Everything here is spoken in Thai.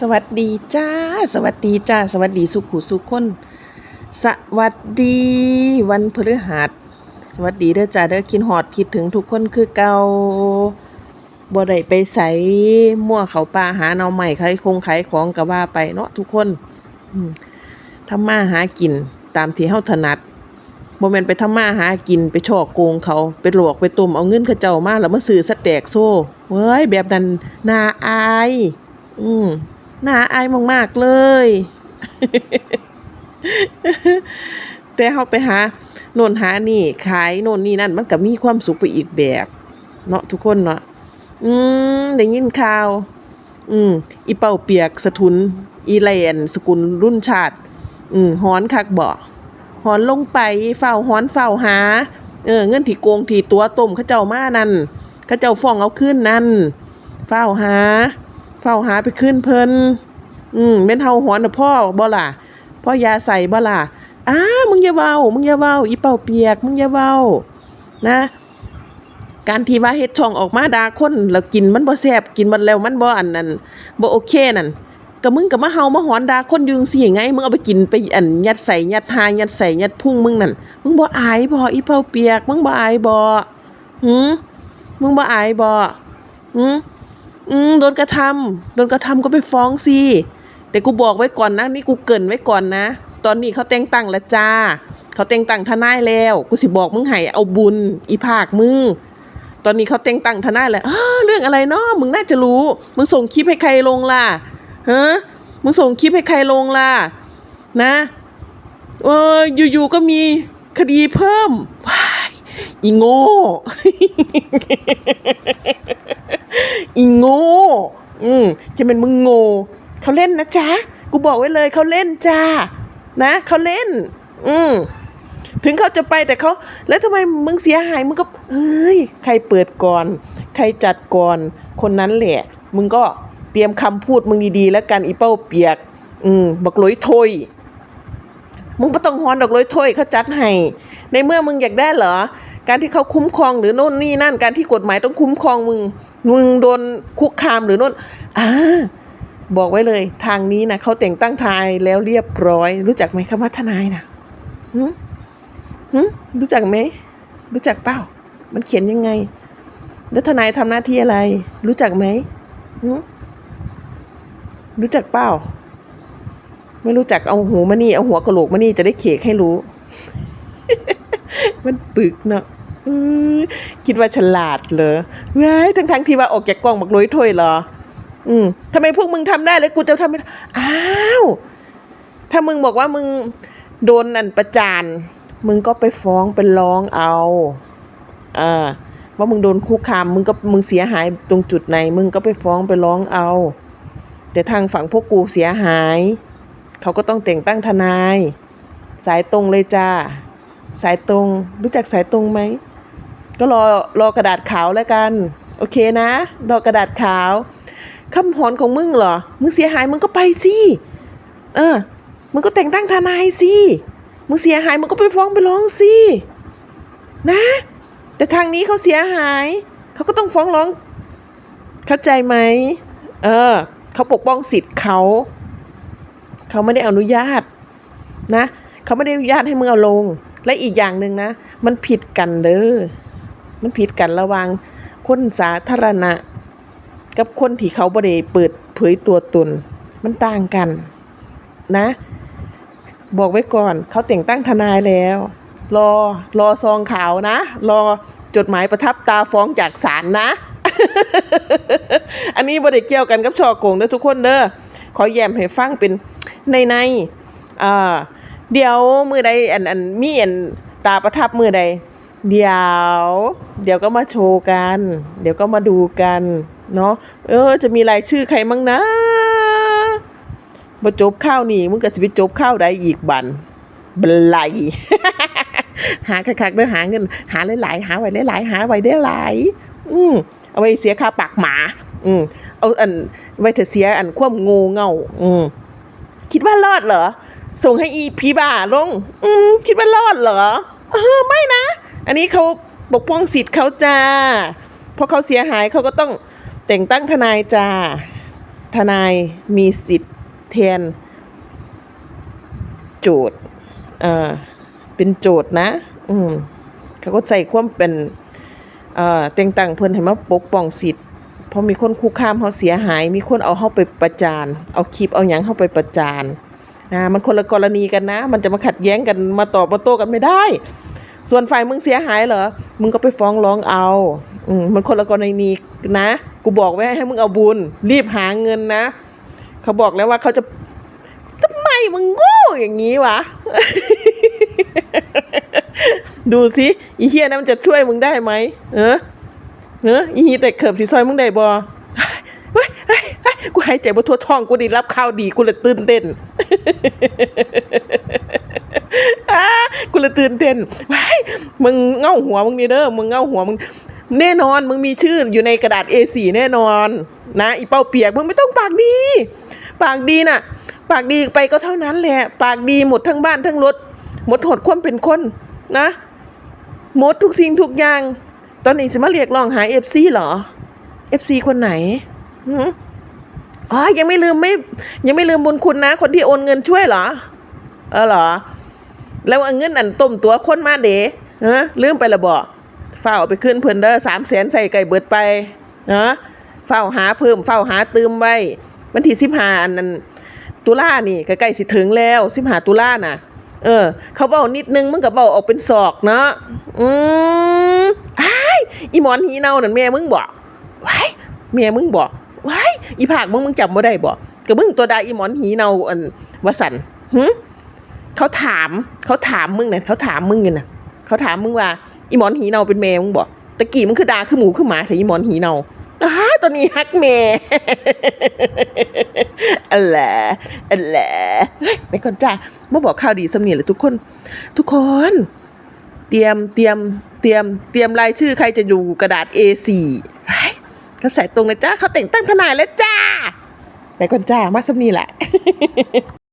สวัสดีจ้า สวัสดีจ้า สวัสดีสุขุสุขคน สวัสดีวันพฤหัส สวัสดีเด้อจ้าเด้อคิดฮอดคิดถึงทุกคนคือเกาบ่ได้ไปใส่มั่วเขาป่าหาหน่อใหม่ขายคงขายของก็ว่าไปเนาะทุกคนทำมาหากินตามที่เฮาถนัดบ่แม่นไปทำมาหากินไปช่อโกงเขาไปหลอกไปต้มเอาเงินเขาเจ้ามาแล้วมาซื้อสแตกโซ่เว้ยแบบนั้นน่าอาย อืม น่าอายมากๆเลย แต่เฮาไปหาโน่นหานี่ ขายโน่นนี่นั่น มันก็มีความสุขไปอีกแบบ เนาะทุกคนเนาะอืมได้ยินข่าว อืมอีเป่าเปียกสะทุน อีแลนสกุลรุ่นชาติ อืมฮ้อนคักบ่ฮ้อนลงไปเฝ้าฮ้อนเฝ้าหา เออ เงินที่โกงที่ตัวต้มเขาเจ้ามานั่นเขาเจ้าฟ้องเอาคืนนั่นเฝ้าหา เฝ้าหาไปขึ้นเพิ่นอืมเป็นเฮาหอนพ่อบ่ล่ะพ่อยาใส่บ่ล่ะอ้ามึงอย่าเว้า มึงอย่าเว้า อีเป่าเปียก มึงอย่าเว้า นะ การที่ว่าเฮ็ดช่องออกมาด่าคนแล้วกินมันบ่แซ่บกินมันแล้วมันบ่อันนั้นบ่โอเคนั่นก็มึงก็มาเฮามาหอนด่าคนอยู่จังไงมึงเอาไปกินไปอันยัดใส่ยัดหายัดใส่ยัดพุงมึงนั่นมึงบ่อายบ่อีเป่าเปียก มึงบ่อายบ่หือมึงบ่อายบ่หือ อืมโดนกระทำโดนกระทำก็ไปฟ้องสิแต่กูบอกไว้ก่อนนะนี่กูเกินไว้ก่อนนะ ตอนนี้เขาแต่งตั้งล้วจ้า เขาแต่งตั้งทนายแล้ว กูสิบอกมึงให้เอาบุญ อีภาคมึงตอนนี้เขาแต่งตั้งทนายแล้วเรื่องอะไรเนาะมึงน่าจะรู้ มึงส่งคลิปให้ใครลงล่ะฮะมึงส่งคลิปให้ใครลงล่ะนะเอออยู่ๆก็มีคดีเพิ่มว้า อีโง่ อีโง่ อืมจะเป็นมึงโง่เขาเล่นนะจ๊ะ กูบอกไว้เลยเขาเล่นจ้า นะเขาเล่น อืมถึงเขาจะไปแต่เขาแล้วทำไมมึงเสียหายมึงก็เอ้ยใครเปิดก่อน ใครจัดก่อน คนนั้นแหละ มึงก็เตรียมคำพูดมึงดีๆแล้วกันอีเป้าเปียก อืมบักลอยทยมึงไม่ต้องฮอนดอกเลยถ้วยเขาจัดให้ ในเมื่อมึงอยากได้เหรอ การที่เขาคุ้มครองหรือโน่นนี่นั่น การที่กฎหมายต้องคุ้มครองมึง มึงโดนคุกคามหรือโน่นอ่าบอกไว้เลย ทางนี้นะเขาแต่งตั้งทายแล้วเรียบร้อย รู้จักไหมคำว่าทนายนะหึหึรู้จักไหมรู้จักเปล่า มันเขียนยังไง แล้วทนายทำหน้าที่อะไร รู้จักไหมหึรู้จักเปล่า ไม่รู้จักเอาหูมานี่ เอาหัวกระโหลกมานี่จะได้เขกให้รู้ มันปึกเนาะคิดว่าฉลาดเหรอว้ายทั้งทั้งที่ว่าออกจากกล้องบักลอยถ้วยเหรอ อืมทำไมพวกมึงทำได้แล้วกูจะทำไม่ได้อ้าว ถ้ามึงบอกว่ามึงโดนอันประจาน มึงก็ไปฟ้องไปร้องเอา อ่าว่ามึงโดนคุกคาม มึงก็มึงเสียหายตรงจุดไหน มึงก็ไปฟ้องไปร้องเอา แต่ทางฝั่งพวกกูเสียหาย เขาก็ต้องแต่งตั้งทนาย สายตรงเลยจ้า สายตรง รู้จักสายตรงไหม ก็รอรอกระดาษขาวแล้วกัน โอเคนะ รอกระดาษขาวคำหอนของมึงเหรอ มึงเสียหายมึงก็ไปสิเออ มึงก็แต่งตั้งทนายสิมึงเสียหายมึงก็ไปฟ้องไปร้องสินะ แต่ทางนี้เขาเสียหาย เขาก็ต้องฟ้องร้อง เข้าใจไหมเออเขาปกป้องสิทธิ์เขา เขาไม่ได้อนุญาตนะ เขาไม่ได้อนุญาตให้มึงเอาลง และอีกอย่างหนึ่งนะ มันผิดกันเด้อมันผิดกันระหว่างคนสาธารณะ กับคนที่เขาบ่ได้เปิดเผยตัวตน มันต่างกันนะ บอกไว้ก่อน เขาแต่งตั้งทนายแล้ว รอรอซองขาวนะ รอจดหมายประทับตาฟ้องจากศาลนะ อันนี้บ่ได้เกี่ยวกันกับชอโกงเด้อทุกคนเด้อขอแย้มให้ฟังเป็นในในอ่า เดี๋ยวมือใดอันอันมีอันตาประทับมือใด เดี๋ยว เดี๋ยวก็มาโชว์กัน เดี๋ยวก็มาดูกันเนาะเออ จะมีรายชื่อใครมั่งนะบ่จบข้าวนี่มึงก็สิไปจบข้าวใดอีกบันบันไลหาคักๆเด้อหาเงิน หาหลายๆหาไว้หลายๆหาไว้ได้หลายอืมเอาไว้เสียค่าปากหมา อืมเอาอันไว้เถอะเสียอันความง่เง่า อืมคิดว่ารอดเหรอ ส่งให้อีพีบ้าลง อืมคิดว่ารอดเหรอเออไม่นะ อันนี้เขาปกป้องสิทธิ์เขาจ้า เพราะเขาเสียหายเขาก็ต้องแต่งตั้งทนายจ้า ทนายมีสิทธิ์แทน โจทย์อ่าเป็นโจทย์นะ อืมเขาก็ใจความเป็นเอ่อแต่งตั้งเพิ่นให้มาปกป้องสิทธิ์เพราะมีคนคุกคามเขาเสียหาย มีคนเอาเฮาไปประจาน เอาคลิปเอาหยังเฮาไปประจาน นะมันคนละกรณีกันนะ มันจะมาขัดแย้งกันมาตอบมาโต้กันไม่ได้ ส่วนฝ่ายมึงเสียหายเหรอมึงก็ไปฟ้องร้องเอาอืมมันคนละกรณีนะ กูบอกไว้ให้มึงเอาบุญ รีบหาเงินนะ เขาบอกแล้วว่าเขาจะทำไมมึงโง่อย่างนี้วะดูสิอีเฮียนั้นมันจะช่วยมึงได้ไหมเออเนออีฮีแต่เขิบสีซอยมึงได้บอเฮ้ยเฮ้ยเฮ้ยกูหายใจบ่ทั่วท้องกูได้รับข่าวดีกูเลยตื่นเต้น กูเลยตื่นเต้นว้ายมึงเง่าหัวมึงนี่เด้อมึงเง่าหัวมึงแน่นอนมึงมีชื่ออยู่ในกระดาษ A4 แน่นอนนะอีเป้าเปียกมึงไม่ต้องปากดี ปากดีน่ะ ปากดีไปก็เท่านั้นแหละ ปากดีหมดทั้งบ้านทั้งรถ หมดหดความเป็นคนนะ หมดทุกสิ่งทุกอย่าง ตอนนี้สิมาเรียกร้องหา FC เหรอ FC คนไหนหื อ๋อยังไม่ลืมไม่ยังไม่ลืมบุญคุณนะ คนที่โอนเงินช่วยเหรอ เออเหรอ แล้วเงินอันต้มตัวคนมาเด๋เออลืมไปละบ่ฝ้าไปขึ้นเพิ่นเด้อสามแสนใส่ไก่เบิดไปเนาะเฝ้าหาเพิ่มเฝ้าหาตืมไว้วันที่สิบห้าอันนั้นตุลานี่ใกล้ๆสิถึงแล้วสิบห้าตุลาน่ะ เออ เขาเบานิดนึงมึงก็เบ้าออกเป็นศอกเนาะอืมไอ้อีหมอนหีเนานั่นแม่มึงบอกว้แม่มึงบอก ว้ายอีภาคมึงมึงจำบ่ได้บ่ก็มึงตัวใดอีหมอนหีเนาอันวสันหึเขาถามเขาถามมึงเนี่ยเขาถามมึงอยู่น่ะเขาถามมึงว่า อีหมอนหีเนาเป็นแม่มึงบอกตะกี้มึงคือดาคือหมูคือหมาแต่อีหมอนหีเนาอ้าตอนนี้ฮักแม่อะไรอะไรเฮ้ยในคนจ้าเมาบอกข่าวดีสำเนียงเลยทุกคน ทุกคน เตรียมเตรียมเตรียมเตรียมรายชื่อใครจะอยู่กระดาษ A4 เฮ้ยเขาใส่ตรงเลยจ้าเขาแต่งตั้งทนายแล้วจ้าในคนจ้ามาสมนีแหละ